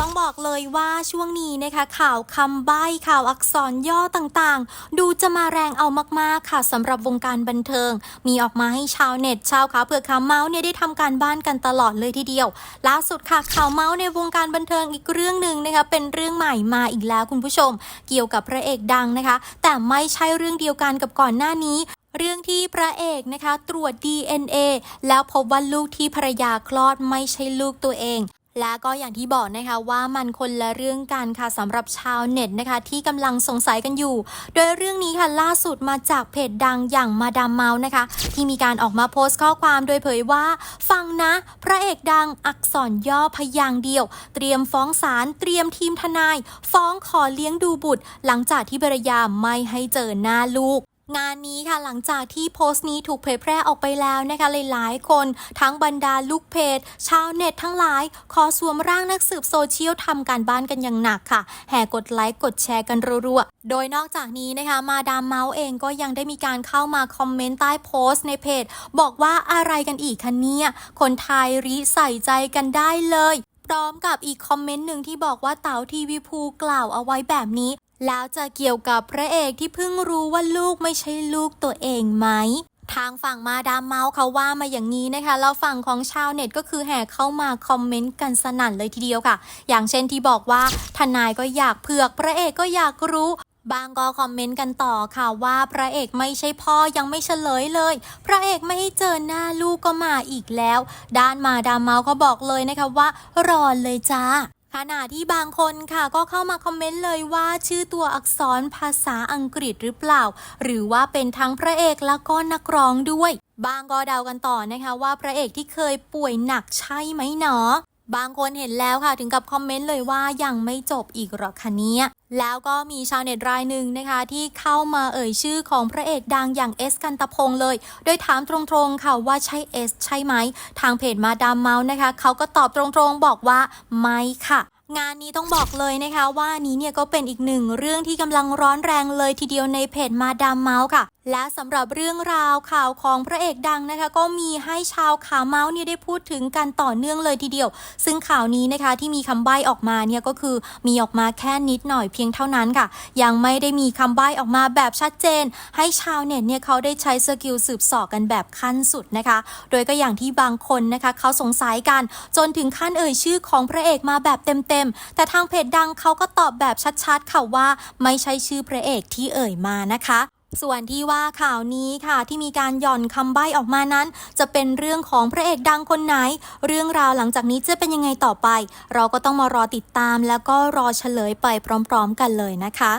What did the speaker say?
ต้องบอกเลยว่าช่วงนี้นะคะ ข่าวคำใบ้ข่าวอักษรย่อต่างๆ ดูจะมาแรงเอามากๆค่ะสำหรับวงการบันเทิง มีออกมาให้ชาวเน็ตชาวขาเผือกขาเมาส์เนี่ยได้ทำการบ้านกันตลอดเลยทีเดียว ล่าสุดค่ะข่าวเมาส์ในวงการบันเทิงอีกเรื่องหนึ่งนะคะเป็นเรื่องใหม่มาอีกแล้วคุณผู้ชม เกี่ยวกับพระเอกดังนะคะ แต่ไม่ใช่เรื่องเดียวกันกับก่อนหน้านี้เรื่องที่พระเอกนะคะตรวจ DNA แล้วพบว่าลูกที่ภรรยาคลอดไม่ใช่ลูกตัวเอง และก็อย่างที่บอกนะคะว่ามันคนละเรื่องกันค่ะสำหรับชาวเน็ตนะคะที่กำลังสงสัยกันอยู่ โดยเรื่องนี้ค่ะล่าสุดมาจากเพจดังอย่างมาดามเมาส์นะคะ ที่มีการออกมาโพสต์ข้อความโดยเผยว่า ฟังนะ พระเอกดังอักษรย่อพยางค์เดียว เตรียมฟ้องศาลเตรียมทีมทนาย ฟ้องขอเลี้ยงดูบุตร หลังจากที่ภรรยาไม่ให้เจอหน้าลูก งานนี้ค่ะหลังจากที่โพสต์นี้ถูกเผยแพร่ออกไปแล้วนะคะหลายๆคน ทั้งบรรดาลูกเพจ ชาวเน็ตทั้งหลาย ขอสวมร่างนักสืบโซเชียลทำการบ้านกันอย่างหนักค่ะ แห่กดไลค์กดแชร์กันรัวๆ โดยนอกจากนี้นะคะมาดามเมาส์เองก็ยังได้มีการเข้ามาคอมเมนต์ใต้โพสต์ในเพจ บอกว่าอะไรกันอีกคะเนี่ยคนไทยริใส่ใจกันได้เลยพร้อมกับอีกคอมเมนต์หนึ่งที่บอกว่าเต๋าทีวีภูกล่าวเอาไว้แบบนี้ แล้วจะเกี่ยวกับพระเอกที่เพิ่งรู้ว่าลูกไม่ใช่ลูกตัวเองไหมทางฝั่งมาดามเมาส์เขาว่ามาอย่างนี้นะคะแล้วฝั่งของชาวเน็ตก็คือแห่เข้ามาคอมเมนต์กันสนั่นเลยทีเดียวค่ะ อย่างเช่นที่บอกว่าทนายก็อยากเผือกพระเอกก็อยากรู้บางก็คอมเมนต์กันต่อค่ะว่าพระเอกไม่ใช่พ่อยังไม่เฉลยเลย พระเอกไม่ให้เจอหน้าลูกก็มาอีกแล้ว ด้านมาดามเมาส์เขาบอกเลยนะคะว่า รอเลยจ้า ขณะที่บางคนค่ะก็เข้ามาคอมเมนต์เลยว่าชื่อตัวอักษรภาษาอังกฤษหรือเปล่า หรือว่าเป็นทั้งพระเอกแล้วก็นักร้องด้วย บางก็เดากันต่อนะคะว่าพระเอกที่เคยป่วยหนักใช่ไหมเนาะ บางคนเห็นแล้วค่ะถึงกับคอมเมนต์เลยว่ายังไม่จบอีกหรอกคะเนี่ยแล้วก็มีชาวเน็ตรายหนึ่งนะคะ ที่เข้ามาเอ่ยชื่อของพระเอกดังอย่างเอสกันตะพงเลย โดยถามตรงๆค่ะว่าใช่เอสใช่ไหม ทางเพจมาดามเมาส์นะคะ เขาก็ตอบตรงๆบอกว่าไม่ค่ะ งานนี้ต้องบอกเลยนะคะว่านี้เนี่ยก็เป็นอีกหนึ่งเรื่องที่กำลังร้อนแรงเลยทีเดียวในเพจมาดามเมาส์ค่ะ และสำหรับเรื่องราวข่าวของพระเอกดังนะคะ ก็มีให้ชาวขาเมาส์เนี่ยได้พูดถึงกันต่อเนื่องเลยทีเดียว ซึ่งข่าวนี้นะคะที่มีคำใบ้ออกมาเนี่ยก็คือมีออกมาแค่นิดหน่อยเพียงเท่านั้นค่ะ ยังไม่ได้มีคำใบ้ออกมาแบบชัดเจน ให้ชาวเน็ตเนี่ยเขาได้ใช้สกิลสืบสอบกันแบบขั้นสุดนะคะ โดยก็อย่างที่บางคนนะคะเขาสงสัยกันจนถึงขั้นเอ่ยชื่อของพระเอกมาแบบเต็มต็มๆ แต่ทางเพจดังเขาก็ตอบแบบชัดๆ ค่ะว่าไม่ใช่ชื่อพระเอกที่เอ่ยมานะคะส่วนที่ว่าข่าวนี้ค่ะที่มีการหย่อนคำใบ้ออกมานั้น จะเป็นเรื่องของพระเอกดังคนไหน เรื่องราวหลังจากนี้จะเป็นยังไงต่อไป เราก็ต้องมารอติดตามแล้วก็รอเฉลยไปพร้อม ๆ กันเลยนะคะ